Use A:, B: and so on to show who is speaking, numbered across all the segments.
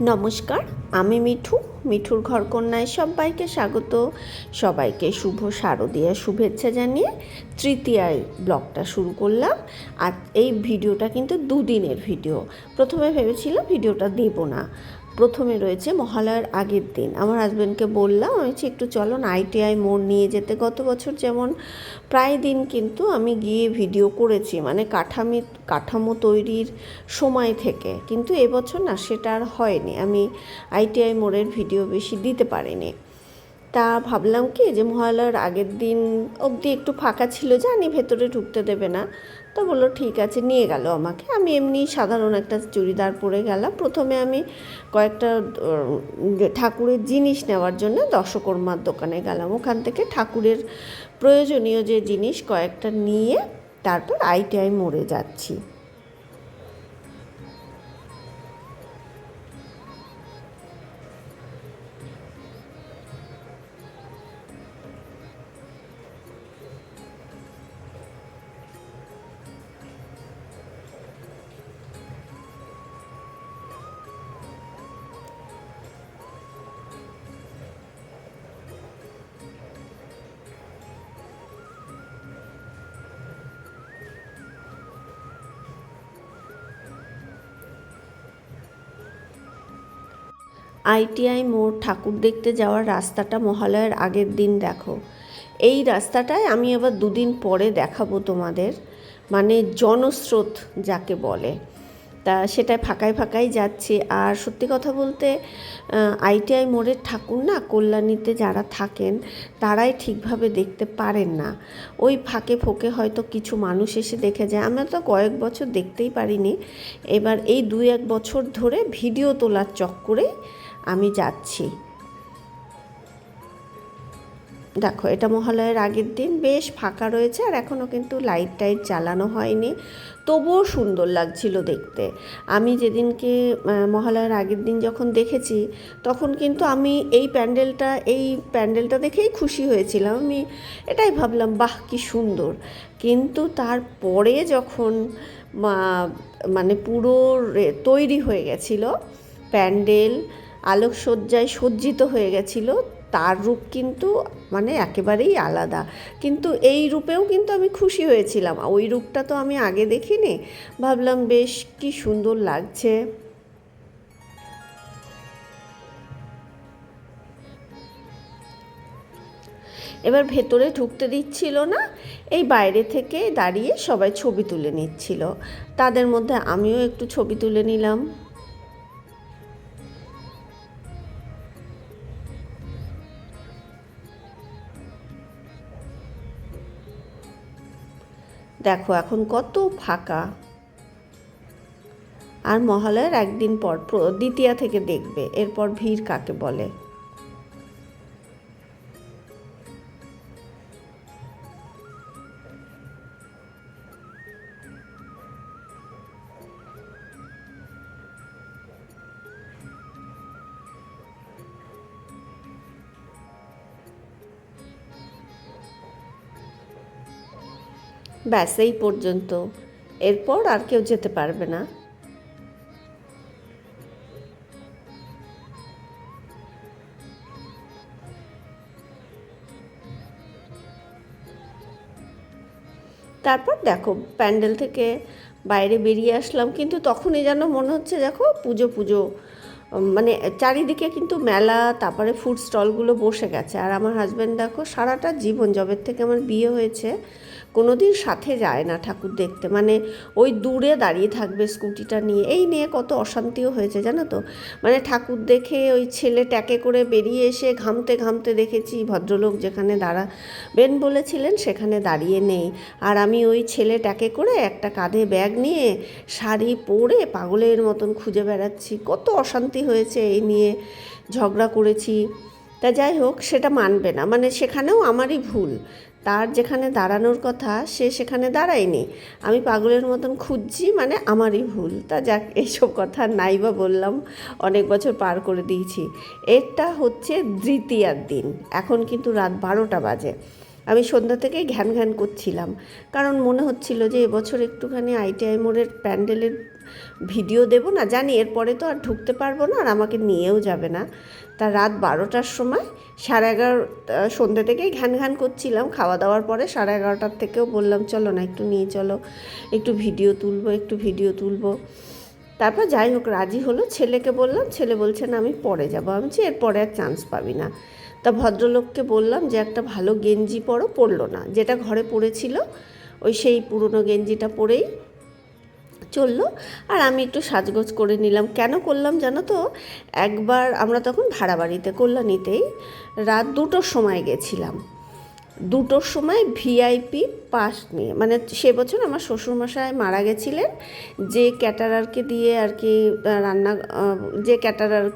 A: নমস্কার, আমি মিঠু, মিঠুর ঘরকন্যায় সবাইকে স্বাগত। সবাইকে শুভ শারদীয়া শুভেচ্ছা জানিয়ে তৃতীয় ব্লগটা শুরু করলাম। আর এই ভিডিওটা কিন্তু দুদিনের ভিডিও। প্রথমে ভেবেছিলাম ভিডিওটা দেব না। প্রথমে রয়েছে মহালয়ার আগের দিন। আমার হাজব্যান্ডকে বললাম, আমি একটু চলো আইটিআই মোড় নিয়ে যেতে। গত বছর যেমন প্রায় দিন কিন্তু আমি গিয়ে ভিডিও করেছি মানে কাঠামি, কাঠামো তৈরির সময় থেকে। কিন্তু এবছর না, সেটা আর হয়নি। আমি আইটিআই মোড়ের ভিডিও বেশি দিতে পারিনি। তা ভাবলাম কি যে মহালয়ার আগের দিন অবধি একটু ফাঁকা ছিল, জানি ভেতরে ঢুকতে দেবে না। তো বলল, ঠিক আছে। নিয়ে গেল আমাকে। আমি এমনি সাধারণ একটা চুড়িদার পরে গেলাম। প্রথমে আমি কয়েকটা ঠাকুরের জিনিস নেওয়ার জন্য দশকর্মার দোকানে গেলাম। ওখান থেকে ঠাকুরের প্রয়োজনীয় যে জিনিস কয়েকটা নিয়ে তারপর আইটিআই মরে যাচ্ছি। আইটিআই মোড় ঠাকুর দেখতে যাওয়ার রাস্তাটা মহালয়ার আগের দিন দেখো। এই রাস্তাটায় আমি আবার দুদিন পরে দেখাবো তোমাদের। মানে জনস্রোত যাকে বলে। তা সেটাই ফাঁকায় ফাঁকায় যাচ্ছে। আর সত্যি কথা বলতে আইটিআই মোড়ের ঠাকুর না কল্যাণীতে যারা থাকেন, তারাই ঠিকভাবে দেখতে পারেন না। ওই ফাঁকে ফোঁকে হয়তো কিছু মানুষ এসে দেখে যায়। আমরা তো কয়েক বছর দেখতেই পারিনি। এবার এই দুই এক বছর ধরে ভিডিও তোলার চক্করে আমি যাচ্ছি। দেখো, এটা মহালয়ের আগের দিন, বেশ ফাঁকা রয়েছে আর এখনও কিন্তু লাইট টাইট জ্বালানো হয়নি। তবুও সুন্দর লাগছিল দেখতে। আমি যেদিনকে মহালয়ার আগের দিন যখন দেখেছি, তখন কিন্তু আমি এই প্যান্ডেলটা এই প্যান্ডেলটা দেখেই খুশি হয়েছিলাম। আমি এটাই ভাবলাম, বাহ, কি সুন্দর। কিন্তু তারপরে যখন মানে পুরো তৈরি হয়ে গেছিল প্যান্ডেল আলোকসজ্জায় সজ্জিত হয়ে গেছিল, তার রূপ কিন্তু মানে একেবারেই আলাদা। কিন্তু এই রূপেও কিন্তু আমি খুশি হয়েছিলাম। ওই রূপটা তো আমি আগে দেখিনি। ভাবলাম, বেশ, কি সুন্দর লাগছে। এবার ভেতরে ঢুকতে দিচ্ছিল না, এই বাইরে থেকে দাঁড়িয়ে সবাই ছবি তুলে নিচ্ছিল। তাদের মধ্যে আমিও একটু ছবি তুলে নিলাম। দেখো, এখন কত ফাঁকা। আর মহালয়ার একদিন পর দ্বিতীয়া থেকে দেখবে, এরপর ভিড় কাকে বলে? ব্যাস, এই পর্যন্ত। এরপর আর কেউ যেতে পারবে না। তারপর দেখো, প্যান্ডেল থেকে বাইরে বেরিয়ে আসলাম, কিন্তু তখনই যেন মনে হচ্ছে, দেখো, পুজো পুজো মানে চারিদিকে কিন্তু মেলা, তারপরে ফুড স্টলগুলো বসে গেছে। আর আমার হাজব্যান্ড দেখো, সারাটা জীবন জবের থেকে আমার বিয়ে হয়েছে। কোনো দিন সাথে যায় না ঠাকুর দেখতে। মানে ওই দূরে দাঁড়িয়ে থাকবে স্কুটিটা নিয়ে। এই নিয়ে কত অশান্তিও হয়েছে, জানো তো? মানে ঠাকুর দেখে ওই ছেলে ট্যাকে করে বেরিয়ে এসে ঘামতে ঘামতে দেখেছি, ভদ্রলোক যেখানে দাঁড়াবেন বলেছিলেন সেখানে দাঁড়িয়ে নেই। আর আমি ওই ছেলে ট্যাকে করে একটা কাঁধে ব্যাগ নিয়ে শাড়ি পরে পাগলের মতন খুঁজে বেড়াচ্ছি। কত অশান্তি হয়েছে এই নিয়ে ঝগড়া করেছি। তা যাই হোক, সেটা মানবে না। মানে সেখানেও আমারই ভুল। তার যেখানে দাঁড়ানোর কথা সে সেখানে দাঁড়ায়নি। আমি পাগলের মতন খুঁজছি মানে আমারই ভুল। তা যাক, এইসব কথা নাই বা বললাম, অনেক বছর পার করে দিয়েছি। এটা হচ্ছে দ্বিতীয়ার দিন। এখন কিন্তু রাত বারোটা বাজে। আমি সন্ধ্যা থেকেই ঘ্যান ঘ্যান করছিলাম। কারণ মনে হচ্ছিল যে এবছর একটুখানি আইটিআই মোড়ের প্যান্ডেলের ভিডিও দেব না, জানি এরপরে তো আর ঢুকতে পারব না আর আমাকে নিয়েও যাবে না। তা রাত বারোটার সময় সাড়ে এগারো সন্ধ্যে থেকেই ঘ্যান ঘ্যান করছিলাম। খাওয়া দাওয়ার পরে সাড়ে এগারোটার থেকেও বললাম, চলো না, একটু নিয়ে চলো, একটু ভিডিও তুলবো, একটু ভিডিও তুলবো। তারপর যাই হোক, রাজি হলো। ছেলেকে বললাম, ছেলে বলছে, না, আমি পরে যাব। আমি বলছি, এরপরে আর চান্স পাবি না। তা ভদ্রলোককে বললাম যে, একটা ভালো গেঞ্জি পরো। পরলো না। যেটা ঘরে পড়েছিল, ওই সেই পুরনো গেঞ্জিটা পরেই চলল আর আমি একটু সাজগোজ করে নিলাম। কেন করলাম জানো তো? একবার আমরা তখন ভাড়া বাড়িতে, কল্যাণীতেই রাত দুটোর সময় গেছিলাম। দুটোর সময় ভিআইপি পাস নিয়ে মানে সে বছর আমার শ্বশুরমশাই মারা গেছিলেন। যে ক্যাটারারকে দিয়ে আর কি রান্না যে ক্যাটারার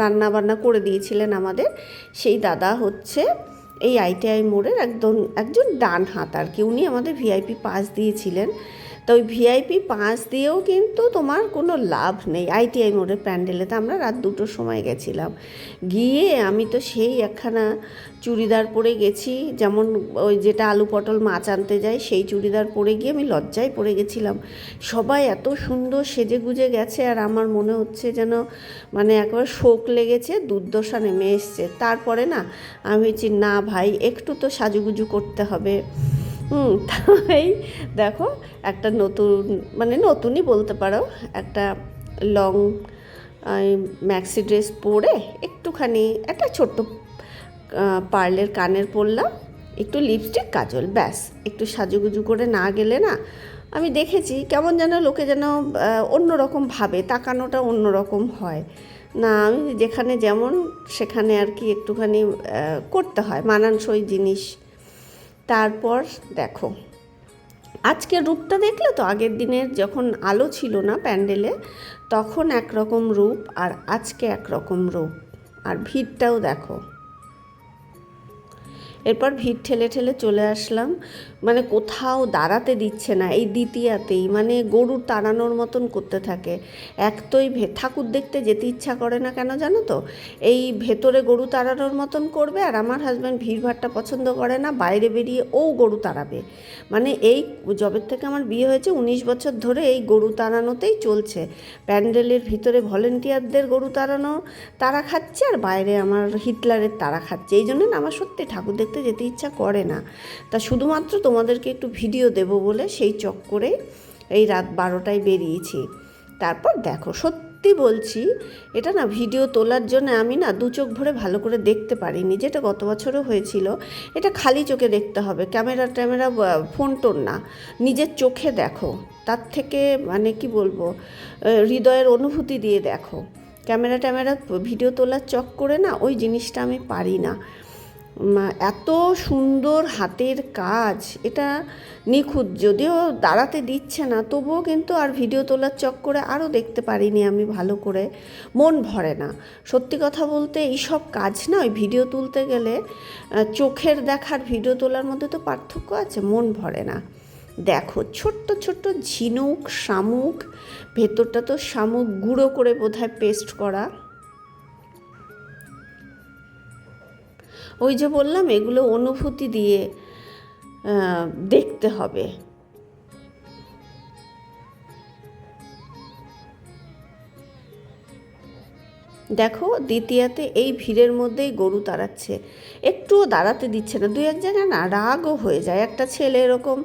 A: রান্না বান্না করে দিয়েছিলেন আমাদের, সেই দাদা হচ্ছে এই আইটিআই মোড়ের একদম, একজন ডান হাত আর কি। উনি আমাদের ভিআইপি পাস দিয়েছিলেন। তো ওই ভিআইপি পাঁচ দিয়েও কিন্তু তোমার কোনো লাভ নেই। আইটিআই মোড়ের প্যান্ডেলে তো আমরা রাত দুটোর সময় গেছিলাম। গিয়ে আমি তো সেই একখানা চুড়িদার পরে গেছি, যেমন ওই যেটা আলু পটল মাছ আনতে যায় সেই চুড়িদার পরে গিয়ে আমি লজ্জায় পড়ে গেছিলাম। সবাই এত সুন্দর সেজে গুজে গেছে আর আমার মনে হচ্ছে যেন মানে একবার শোক লেগেছে, দুর্দশা নেমে এসছে। তারপরে না আমি বলছি না ভাই, একটু তো সাজুগুজু করতে হবে। হুম তাই দেখো একটা নতুন মানে নতুনই বলতে পারো, একটা লং ম্যাক্সি ড্রেস পরে একটুখানি একটা ছোট্ট পার্লের কানের পরলাম, একটু লিপস্টিক কাজল, ব্যাস। একটু সাজুগুজু করে না গেলে না আমি দেখেছি কেমন যেন লোকে যেন অন্যরকম ভাবে, তাকানোটা অন্যরকম হয়। না, আমি যেখানে যেমন, সেখানে আর কি একটুখানি করতে হয়, মানানসই জিনিস। তারপর দেখো। আজকের রূপটা দেখলে তো আগের দিনের যখন আলো ছিল না প্যান্ডেলে, তখন একরকম রূপ আর আজকে একরকম রূপ। আর ভিড়টাও দেখো। এরপর ভিড় ঠেলে ঠেলে চলে আসলাম। মানে কোথাও দাঁড়াতে দিচ্ছে না, এই দ্বিতীয়াতেই। মানে গরু তাড়ানোর মতন করতে থাকে। এক তোই ঠাকুর দেখতে যেতে ইচ্ছা করে না কেন জানো তো? এই ভেতরে গরু তাড়ানোর মতন করবে আর আমার হাজব্যান্ড ভিড় ভিড়ভাড়টা পছন্দ করে না, বাইরে বেরিয়ে ও গরু তাড়াবে। মানে এই জবের থেকে আমার বিয়ে হয়েছে উনিশ বছর ধরে এই গরু তাড়ানোতেই চলছে। প্যান্ডেলের ভিতরে ভলেন্টিয়ারদের গরু তাড়ানো তারা খাচ্ছে আর বাইরে আমার হিটলারের তারা খাচ্ছে। এই জন্য না আমার সত্যি ঠাকুর দেখতে যেতে ইচ্ছা করে না। তা শুধুমাত্র তোমাদেরকে একটু ভিডিও দেব বলে সেই চক্করে এই রাত বারোটায় বেরিয়েছি। তারপর দেখো, সত্যি বলছি, এটা না ভিডিও তোলার জন্য আমি না দু চোখ ভরে ভালো করে দেখতে পারিনি। যেটা গত বছরও হয়েছিল, এটা খালি চোখে দেখতে হবে। ক্যামেরা ট্যামেরা ফোন টোন না। নিজের চোখে দেখো। তার থেকে মানে কি বলব হৃদয়ের অনুভূতি দিয়ে দেখো। ক্যামেরা ট্যামেরা ভিডিও তোলার চক করে না ওই জিনিসটা আমি পারি না। এত সুন্দর হাতের কাজ, এটা নিখুঁত, যদিও দাঁড়াতে দিচ্ছে না, তবুও কিন্তু আর ভিডিও তোলার চক্করে আরও দেখতে পারিনি আমি ভালো করে, মন ভরে না। সত্যি কথা বলতে এইসব কাজ না, ওই ভিডিও তুলতে গেলে চোখের দেখার ভিডিও তোলার মধ্যে তো পার্থক্য আছে, মন ভরে না। দেখো, ছোট্ট ছোট্ট ঝিনুক, শামুক, ভেতরটা তো শামুক গুঁড়ো করে বোধহয় পেস্ট করা। ওই যে বললাম, এগুলো অনুভূতি দিয়ে দেখতে হবে। দেখো, দ্বিতীয়াতে এই ভিড়ের মধ্যেই গরু তাড়াচ্ছে। একটুও দাঁড়াতে দিচ্ছে না। দুই এক জায়গায় না, রাগও হয়ে যায়। একটা ছেলে এরকম,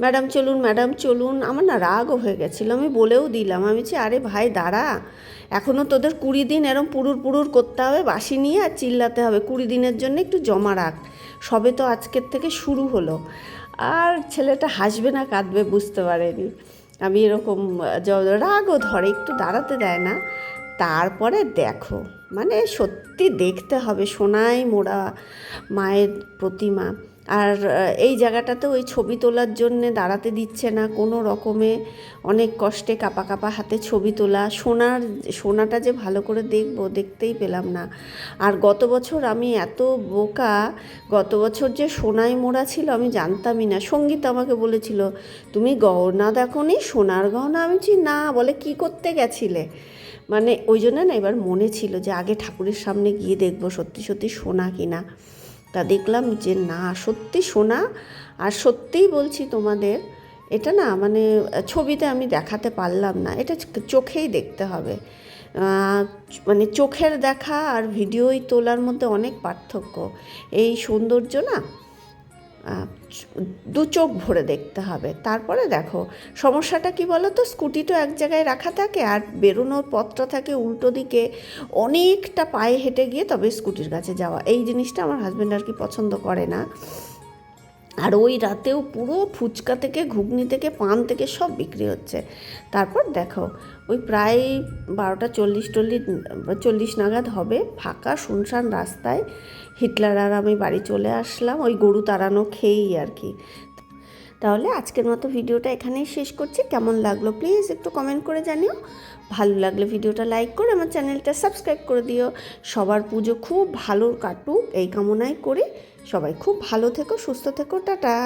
A: ম্যাডাম, চলুন ম্যাডাম, চলুন। আমার না রাগও হয়ে গেছিল। আমি বলেও দিলাম। আমি বলছি, আরে ভাই, দাঁড়া। এখনও তোদের কুড়ি দিন এরম পুরুর পুরুর করতে হবে, বাসি নিয়ে আর চিল্লাতে হবে। কুড়ি দিনের জন্য একটু জমা রাখ। সবে তো আজকের থেকে শুরু হলো। আর ছেলেটা হাসবে না, কাঁদবে, বুঝতে পারেনি। আমি এরকম রাগও ধরে, একটু দাঁড়াতে দেয় না। তারপরে দেখো মানে সত্যি দেখতে হবে। সোনায় মোড়া মায়ের প্রতিমা। আর এই জায়গাটাতে ওই ছবি তোলার জন্যে দাঁড়াতে দিচ্ছে না, কোনো রকমে অনেক কষ্টে কাপা কাপা হাতে ছবি তোলা। সোনার, সোনাটা যে ভালো করে দেখব, দেখতেই পেলাম না। আর গত বছর আমি এত বোকা, গত বছর যে সোনায় মোড়া ছিল আমি জানতামই না। সংগীত আমাকে বলেছিল, তুমি গহনা দেখো নি সোনার গহনা? আমি বলছি, না। বলে, কি করতে গেছিলে? মানে ওই জন্য না এবার মনে ছিল যে আগে ঠাকুরের সামনে গিয়ে দেখব সত্যি সত্যি সোনা কিনা। তা দেখলাম যে, না, সত্যি শোনা আর সত্যিই বলছি তোমাদের, এটা না মানে ছবিতে আমি দেখাতে পারলাম না, এটা চোখেই দেখতে হবে। মানে চোখের দেখা আর ভিডিওই তোলার মধ্যে অনেক পার্থক্য। এই সৌন্দর্য না দু চোখ ভরে দেখতে হবে। তারপরে দেখো, সমস্যাটা কি বলো তো স্কুটি তো এক জায়গায় রাখা থাকে আর বেরোনোর পথটা থাকে উল্টো দিকে। অনেকটা পায়ে হেঁটে গিয়ে তবে স্কুটির কাছে যাওয়া। এই জিনিসটা আমার হাজব্যান্ড আর কি পছন্দ করে না। আর ওই রাতেও পুরো ফুচকা থেকে, ঘুগনি থেকে, পান থেকে সব বিক্রি হচ্ছে। তারপর দেখো ওই প্রায় বারোটা চল্লিশ টল্লিশ, চল্লিশ নাগাদ হবে, ফাঁকা শুনশান রাস্তায়। হিটলার আর আমি বাড়ি চলে আসলাম, ওই গরু তাড়ানো খেয়েই আর কি। তাহলে আজকের মতো ভিডিওটা এখানেই শেষ করছি। কেমন লাগল প্লিজ একটু কমেন্ট করে জানিও। ভালো লাগলে ভিডিওটা লাইক করে আমার চ্যানেলটা সাবস্ক্রাইব করে দিও। সবার পুজো খুব ভালো কাটুক, এই কামনাই করে। সবাই খুব ভালো থেকো, সুস্থ থেকো, টাটা।